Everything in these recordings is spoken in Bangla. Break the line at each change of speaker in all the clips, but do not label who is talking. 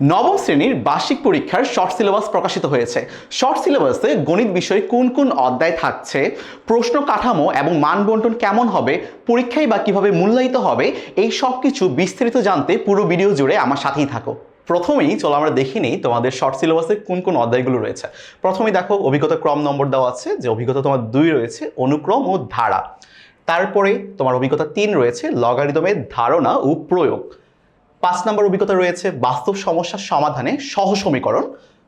নবম শ্রেণির বার্ষিক পরীক্ষার শর্ট সিলেবাস প্রকাশিত হয়েছে। শর্ট সিলেবাসে গণিত বিষয়ে কোন কোন অধ্যায় থাকছে, প্রশ্ন কাঠামো এবং মানবন্টন কেমন হবে, পরীক্ষায় বা কীভাবে মূল্যায়িত হবে, এই সব কিছু বিস্তারিত জানতে পুরো ভিডিও জুড়ে আমার সাথেই থাকো। প্রথমেই চলো আমরা দেখি নিই তোমাদের শর্ট সিলেবাসে কোন কোন অধ্যায়গুলো রয়েছে। প্রথমেই দেখো অভিজ্ঞতা ক্রম নম্বর দেওয়া আছে, যে অভিজ্ঞতা তোমার দুই রয়েছে, অনুক্রম ও ধারা। তারপরে তোমার অভিজ্ঞতা তিন রয়েছে, লগারিদমের ধারণা ও প্রয়োগ। পাঁচ নম্বর অভিজ্ঞতা রয়েছে বাস্তব সমস্যার সমাধানে সহ সমীকরণ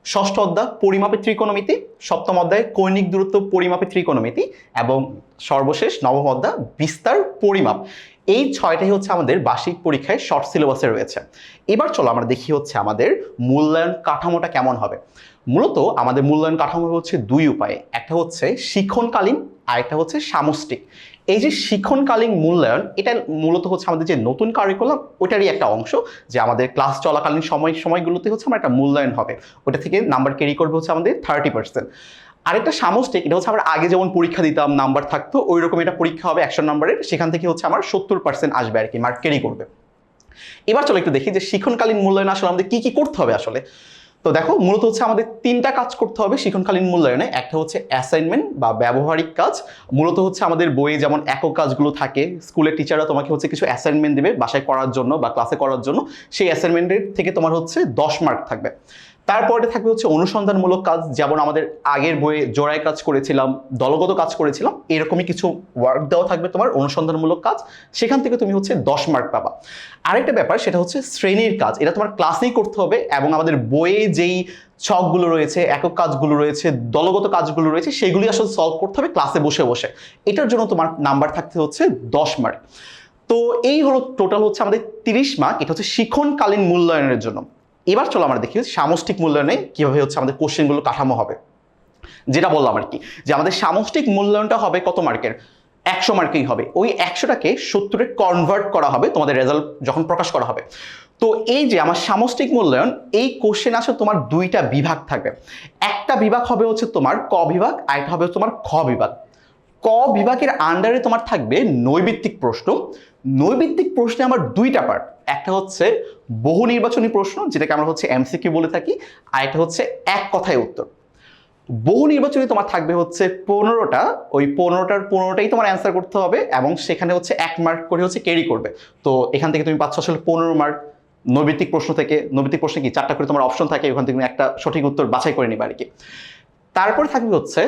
ষষ্ঠ অধ্যায় পরিমাপের ত্রিকোণমিতি। সপ্তম অধ্যায় কৈনিক দূরত্ব পরিমাপের ত্রিকোণমিতি। এবং সর্বশেষ নবম অধ্যায়, বিস্তার পরিমাপ। এই ছয়টাই হচ্ছে আমাদের বার্ষিক পরীক্ষায় শর্ট সিলেবাসে রয়েছে। এবার চলো আমরা দেখি হচ্ছে আমাদের মূল্যায়ন কাঠামোটা কেমন হবে। মূলত আমাদের মূল্যায়ন কাঠামো হচ্ছে দুই উপায়ে, একটা হচ্ছে শিক্ষণকালীন আর একটা হচ্ছে সামষ্টিক। এই যে শিক্ষণকালীন মূল্যায়ন, এটা মূলত হচ্ছে আমাদের যে নতুন কারিকুলাম ওটারই একটা অংশ, যে আমাদের ক্লাস চলাকালীন সময়, সময়গুলোতে হচ্ছে আমার একটা মূল্যায়ন হবে। ওটা থেকে নাম্বার ক্যারি করবে হচ্ছে আমাদের থার্টি পার্সেন্ট আরেকটা সামষ্টিক, এটা হচ্ছে আমরা আগে যেমন পরীক্ষা দিতাম নাম্বার থাকতো ওই রকম এটা পরীক্ষা হবে একশো নাম্বারের সেখান থেকে হচ্ছে আমার সত্তর পার্সেন্ট আসবে আর কি মার্ক ক্যারি করবে। এবার চলো একটু দেখি যে শিক্ষণকালীন মূল্যায়ন আসলে আমাদের কি কি করতে হবে আসলে। তো দেখো, মূলত হচ্ছে আমাদের তিনটা কাজ করতে হবে শিক্ষণকালীন মূল্যায়নে। একটা হচ্ছে অ্যাসাইনমেন্ট বা ব্যবহারিক কাজ। মূলত হচ্ছে আমাদের বইয়ে যেমন একক কাজগুলো থাকে, স্কুলের টিচাররা তোমাকে হচ্ছে কিছু অ্যাসাইনমেন্ট দেবে বাসায় করার জন্য বা ক্লাসে করার জন্য। সেই অ্যাসাইনমেন্টের থেকে তোমার হচ্ছে দশ মার্ক থাকবে। তারপরে থাকবে হচ্ছে অনুসন্ধানমূলক কাজ, যেমন আমাদের আগের বইয়ে জোড়ায় কাজ করেছিলাম, দলগত কাজ করেছিলাম, এরকমই কিছু ওয়ার্ক দেওয়া থাকবে তোমার অনুসন্ধানমূলক কাজ। সেখান থেকে তুমি হচ্ছে দশ মার্ক পাবা। আরেকটা ব্যাপার, সেটা হচ্ছে শ্রেণির কাজ। এটা তোমার ক্লাসেই করতে হবে এবং আমাদের বইয়ে যেই ছকগুলো রয়েছে, একক কাজগুলো রয়েছে, দলগত কাজগুলো রয়েছে, সেগুলি আসলে সলভ করতে হবে ক্লাসে বসে বসে। এটার জন্য তোমার নাম্বার থাকতে হচ্ছে দশ মার্ক তো এই হলো টোটাল হচ্ছে আমাদের তিরিশ মার্ক এটা হচ্ছে শিক্ষণকালীন মূল্যায়নের জন্য। এবার চলো আমরা দেখি সামষ্টিক মূল্যায়নে কীভাবে হচ্ছে আমাদের কোশ্চেনগুলো কাঠামো হবে। যেটা বললাম আর কি, যে আমাদের সামষ্টিক মূল্যায়নটা হবে কত মার্কের? একশো মার্কেই হবে। ওই একশোটাকে সত্তরে কনভার্ট করা হবে, তোমাদের রেজাল্ট যখন প্রকাশ করা হবে। তো এই যে আমার সামষ্টিক মূল্যায়ন, এই কোশ্চেন আসলে তোমার দুইটা বিভাগ থাকবে। একটা বিভাগ হবে হচ্ছে তোমার ক বিভাগ, আর একটা হবে তোমার খ বিভাগ। ক বিভাগের আন্ডারে তোমার থাকবে নৈবিত্তিক প্রশ্ন। নৈবিত্তিক প্রশ্নে আমার দুইটা পার্ট একটা হচ্ছে বহু নির্বাচনী প্রশ্ন, যেটাকে আমরা হচ্ছে এমসিকিউ বলে থাকি, আর এটা হচ্ছে এক কথায় উত্তর। বহু নির্বাচনী তোমার থাকবে হচ্ছে পনেরোটা, ওই পনেরোটার পনেরোটাই তোমার অ্যান্সার করতে হবে, এবং সেখানে হচ্ছে এক মার্ক করে হচ্ছে ক্যারি করবে। তো এখান থেকে তুমি পাচ্ছ আসলে পনেরো মার্ক নৈবিত্তিক প্রশ্ন থেকে, নৈবিত্তিক প্রশ্নে কি? চারটা করে তোমার অপশন থাকে, ওখান থেকে তুমি একটা সঠিক উত্তর বাছাই করে নিবে আর কি। তারপরে থাকবে হচ্ছে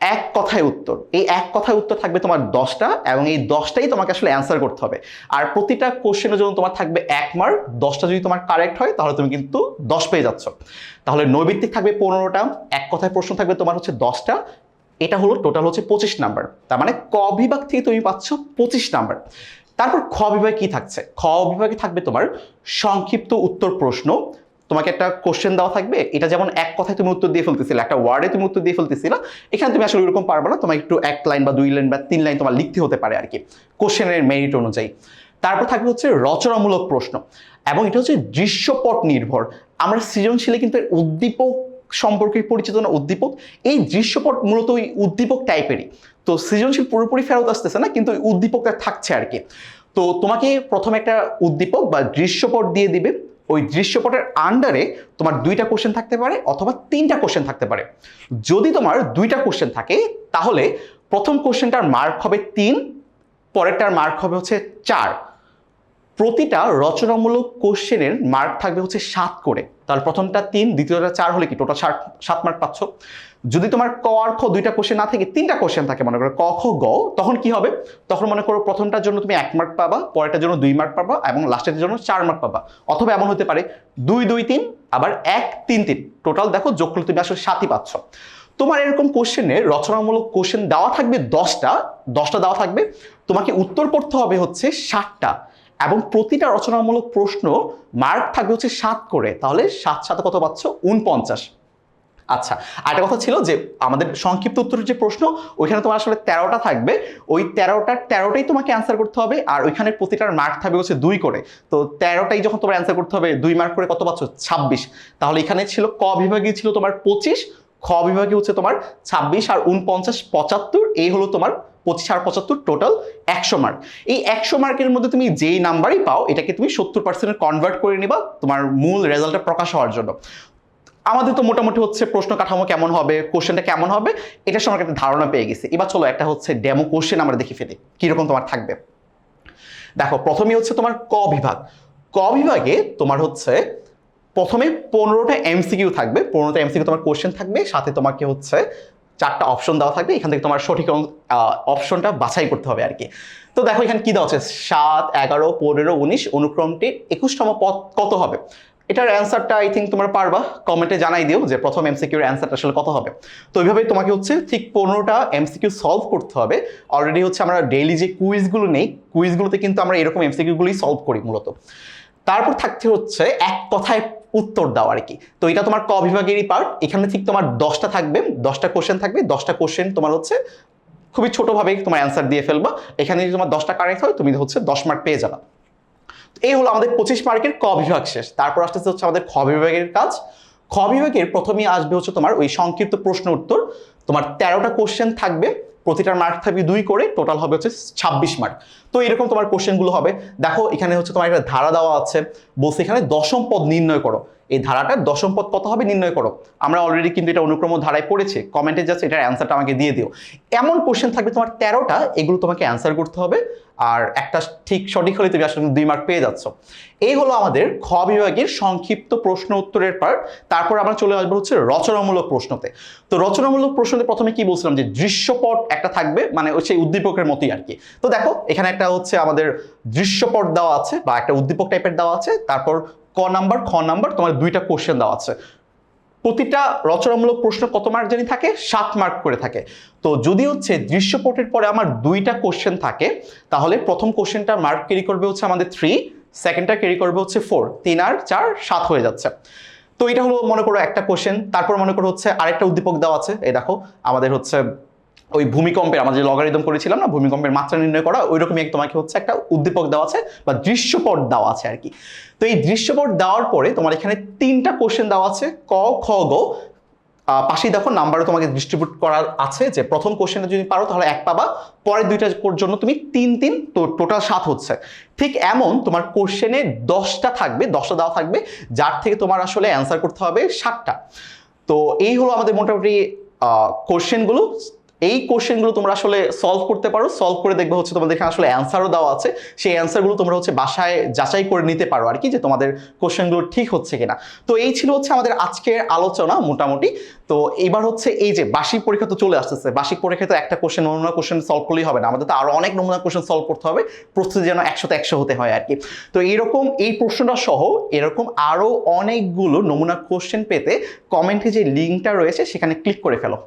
এক কথায় উত্তর। এই এক কথায় উত্তর থাকবে তোমার দশটা এবং এই দশটাই তোমাকে আসলে অ্যান্সার করতে হবে। আর প্রতিটা কোশ্চেনের জন্য তোমার থাকবে এক মার্ক দশটা যদি তোমার কারেক্ট হয়, তাহলে তুমি কিন্তু দশ পেয়ে যাচ্ছ। তাহলে নৈবিত্তিক থাকবে পনেরোটা, এক কথায় প্রশ্ন থাকবে তোমার হচ্ছে দশটা। এটা হলো টোটাল হচ্ছে পঁচিশ নাম্বার তার মানে ক বিভাগ থেকে তুমি পাচ্ছ পঁচিশ নাম্বার তারপর খ বিভাগে কি থাকছে? খ বিভাগে থাকবে তোমার সংক্ষিপ্ত উত্তর প্রশ্ন। তোমাকে একটা কোশ্চেন দেওয়া থাকবে। এটা যেমন এক কথায় তুমি উত্তর দিয়ে ফেলতেছিলে, একটা ওয়ার্ডে তুমি উত্তর দিয়ে ফেলতেছিলে, এখানে তুমি আসলে ওরকম পারবে না, তোমার একটু এক লাইন বা দুই লাইন বা তিন লাইন তোমার লিখতে হতে পারে আর কি কোশ্চেনের মেরিট অনুযায়ী। তারপর থাকবে হচ্ছে রচনামূলক প্রশ্ন, এবং এটা হচ্ছে দৃশ্যপট নির্ভর। আমরা সৃজনশীলে কিন্তু উদ্দীপক সম্পর্কে পরিচিত না, উদ্দীপক, এই দৃশ্যপট মূলত ওই উদ্দীপক টাইপেরই তো সৃজনশীল পুরোপুরি ফেরত আসতেছে না, কিন্তু ওই উদ্দীপকটা থাকছে আর কি তো তোমাকে প্রথমে একটা উদ্দীপক বা দৃশ্যপট দিয়ে দিবে ওই দৃশ্যপটের আন্ডারে তোমার দুইটা কোশ্চেন থাকতে পারে অথবা তিনটা কোশ্চেন থাকতে পারে। যদি তোমার দুইটা কোশ্চেন থাকে, তাহলে প্রথম কোশ্চেনটার মার্ক হবে তিন, পরেরটার মার্ক হবে হচ্ছে চার। প্রতিটা রচনামূলক কোশ্চেনের মার্ক থাকবে হচ্ছে সাত করে। তাহলে প্রথমটা তিন, দ্বিতীয়টা চার হলে কি? টোটাল সাত সাত মার্ক পাচ্ছ। যদি তোমার ক আর খ দুইটা কোশ্চেন না থাকে, তিনটা কোশ্চেন থাকে মনে করো, ক, খ, গ, তখন কি হবে? তখন মনে করো প্রথমটার জন্য তুমি এক মার্ক পাবা, পরেরটার জন্য দুই মার্ক পাবা এবং লাস্টের জন্য চার মার্ক পাবা। অথবা এমন হতে পারে, দুই দুই, তিন, আবার এক, তিন তিন। টোটাল দেখো যোগ করলে তুমি আসলে সাতই পাচ্ছ। তোমার এরকম কোশ্চেনে রচনামূলক কোশ্চেন দেওয়া থাকবে দশটা দশটা দেওয়া থাকবে। তোমাকে উত্তর করতে হবে হচ্ছে ষাটটা এবং প্রতিটা রচনামূলক প্রশ্ন মার্ক থাকবে হচ্ছে সাত করে। তাহলে সাত সাথে কত পাচ্ছ? উনপঞ্চাশ আচ্ছা আর একটা কথা ছিল যে আমাদের সংক্ষিপ্ত উত্তরের যে প্রশ্ন, ওইখানে তোমার আসলে তেরোটা থাকবে। ওই তেরোটার তেরোটাই তোমাকে অ্যান্সার করতে হবে, আর ওইখানে প্রতিটার মার্ক থাকবে হচ্ছে দুই করে। তো তেরোটাই যখন তোমার অ্যান্সার করতে হবে, দুই মার্ক করে কত পাচ্ছ? ছাব্বিশ। তাহলে এখানে ছিল ক বিভাগে ছিল তোমার পঁচিশ, খ বিভাগে হচ্ছে তোমার ছাব্বিশ, আর উনপঞ্চাশ পঁচাত্তর, এই হলো তোমার পঁচিশ আর পঁচাত্তর টোটাল একশো মার্ক এই একশো মার্কের মধ্যে তুমি যেই নাম্বারই পাও, এটাকে তুমি সত্তর পার্সেন্টে কনভার্ট করে নিবা তোমার মূল রেজাল্টটা প্রকাশ হওয়ার জন্য। আমাদের তো মোটামুটি হচ্ছে প্রশ্ন কাঠামো কেমন হবে, কোশ্চেনটা কেমন হবে, এটা সম্পর্কে একটা ধারণা পেয়ে গেছি। এবার চলো একটা হচ্ছে ডেমো কোশ্চেন আমরা দেখে ফেলি, কীরকম তোমার থাকবে? দেখো, প্রথমেই হচ্ছে তোমার ক বিভাগ। ক বিভাগে তোমার হচ্ছে প্রথমে পনেরোটা এমসিকিউ থাকবে, পনেরোটা এমসিকিউ তোমার কোশ্চেন থাকবে, সাথে তোমাকে হচ্ছে চারটা অপশন দেওয়া থাকবে, এখান থেকে তোমার সঠিক অপশনটা বাছাই করতে হবে আর কি তো দেখো এখানে কি দেওয়া আছে সাত, এগারো, পনেরো, উনিশ, অনুক্রমটি একুশতম পদ কত হবে? এটার অ্যান্সারটা আই থিঙ্ক তোমরা পারবা। কমেন্টে জানাই দিও যে প্রথম এমসিকিউর অ্যান্সারটা আসলে কত হবে। তো ওইভাবে তোমাকে হচ্ছে ঠিক পনেরোটা এমসিকিউ সলভ করতে হবে। অলরেডি হচ্ছে আমরা ডেইলি যে কুইজগুলো নেই কুইজগুলোতে কিন্তু আমরা এরকম এমসিকিউগুলোই সলভ করি মূলত। তারপর থাকতে হচ্ছে এক কথায় উত্তর দাও আর কি। তো এটা তোমার ক বিভাগেরই পার্ট এখানে ঠিক তোমার দশটা থাকবে, দশটা কোশ্চেন থাকবে। দশটা কোশ্চেন তোমার হচ্ছে খুবই ছোটোভাবে তোমার অ্যান্সার দিয়ে ফেলবা। এখানে যদি তোমার দশটা কারেক্ট হয়, তুমি হচ্ছে দশ মার্ক পেয়ে যাবা। এই হলো আমাদের পঁচিশ মার্কের ক বিভাগ শেষ। তারপর আসতেছে হচ্ছে আমাদের খ বিভাগের কাজ। খ বিভাগের প্রথমেই আসবে হচ্ছে তোমার ওই সংক্ষিপ্ত প্রশ্ন উত্তর। তোমার তেরোটা কোশ্চেন থাকবে প্রতিটার মার্ক থাকবে দুই করে টোটাল হবে হচ্ছে ছাব্বিশ মার্ক তো এরকম তোমার কোশ্চেনগুলো হবে। দেখো, এখানে হচ্ছে তোমার একটা ধারা দেওয়া আছে। বলছে এখানে দশম পদ নির্ণয় করো। এই ধারাটার দশম পদ কত হবে নির্ণয় করো। আমরা অলরেডি কিন্তু এটা অনুক্রম ধারায় পড়েছি। কমেন্টে যাচ্ছে এটার অ্যান্সারটা আমাকে দিয়ে দিও। এমন কোশ্চেন থাকবে তোমার তেরোটা, এগুলো তোমাকে অ্যান্সার করতে হবে। আর একটা ঠিক সঠিক হলে তুমি আসলে দুই মার্ক পেয়ে যাচ্ছ। এই হলো আমাদের খ বিভাগের সংক্ষিপ্ত প্রশ্ন উত্তরের পার্ট তারপর আমরা চলে আসব হচ্ছে রচনামূলক প্রশ্নতে। তো রচনামূলক প্রশ্নতে প্রথমে কি বলছিলাম যে দৃশ্যপট একটা থাকবে মানে সেই উদ্দীপকের মতোই আর কি। তো দেখো, এখানে একটা হচ্ছে আমাদের দৃশ্যপট দেওয়া আছে বা একটা উদ্দীপক টাইপের দেওয়া আছে। তারপর ক নাম্বার, খ নাম্বার, তোমার দুইটা কোশ্চেন দেওয়া আছে। প্রতিটা রচনামূলক প্রশ্ন কত মার্ক জানি থাকে? সাত মার্ক করে থাকে। তো যদি হচ্ছে দৃশ্যপটের পরে আমার দুইটা কোশ্চেন থাকে, তাহলে প্রথম কোশ্চেনটা মার্ক ক্যারি করবে হচ্ছে আমাদের থ্রি সেকেন্ডটা ক্যারি করবে হচ্ছে ফোর তিন আর চার, সাত হয়ে যাচ্ছে। তো এটা হলো মনে করো একটা কোশ্চেন তারপর মনে করো হচ্ছে আরেকটা উদ্দীপক দেওয়া আছে। এই দেখো, আমাদের হচ্ছে ওই ভূমিকম্পের, আমরা যে লগারিদম করেছিলাম না, ভূমিকম্পের মাত্রা নির্ণয় করা ওই রকমই তোমাকে হচ্ছে একটা উদ্দীপক দেওয়া আছে বা দৃশ্যপট দেওয়া আছে আর কি। তো এই দৃশ্যপট দেওয়ার পরে তোমার এখানে তিনটা কোশ্চেন দেওয়া আছে, ক, খ, গ। পাশেই দেখো নাম্বারও তোমাকে ডিস্ট্রিবিউট করার আছে যে প্রথম কোশ্চেনে যদি পারো তাহলে এক পাবা, পরের দুইটার জন্য তুমি তিন তিন, তো টোটাল সাত হচ্ছে। ঠিক এমন তোমার কোশ্চেনে দশটা থাকবে, দশটা দেওয়া থাকবে, যার থেকে তোমার আসলে অ্যান্সার করতে হবে ষাটটা তো এই হলো আমাদের মোটামুটি কোশ্চেনগুলো এই কোশ্চেনগুলো তোমরা আসলে সলভ করতে পারো সলভ করে দেখবে হচ্ছে তোমাদের এখানে আসলে অ্যান্সারও দেওয়া আছে। সেই অ্যান্সারগুলো তোমরা হচ্ছে বাসায় যাচাই করে নিতে পারো আর কি, যে তোমাদের কোশ্চেনগুলো ঠিক হচ্ছে কিনা। তো এই ছিল হচ্ছে আমাদের আজকের আলোচনা মোটামুটি। তো এবার হচ্ছে এই যে বার্ষিক পরীক্ষা তো চলে আসতেছে, বার্ষিক পরীক্ষায় তো একটা কোশ্চেন নমুনা কোশ্চেন সলভ করলেই হবে না, আমাদের তো আরও অনেক নমুনা কোশ্চেন সলভ করতে হবে, প্রস্তুতি যেন একশোতে একশো হতে হয় আর কি। তো এরকম এই প্রশ্নটা সহ এরকম আরও অনেকগুলো নমুনা কোশ্চেন পেতে কমেন্টে যে লিঙ্কটা রয়েছে সেখানে ক্লিক করে ফেলো।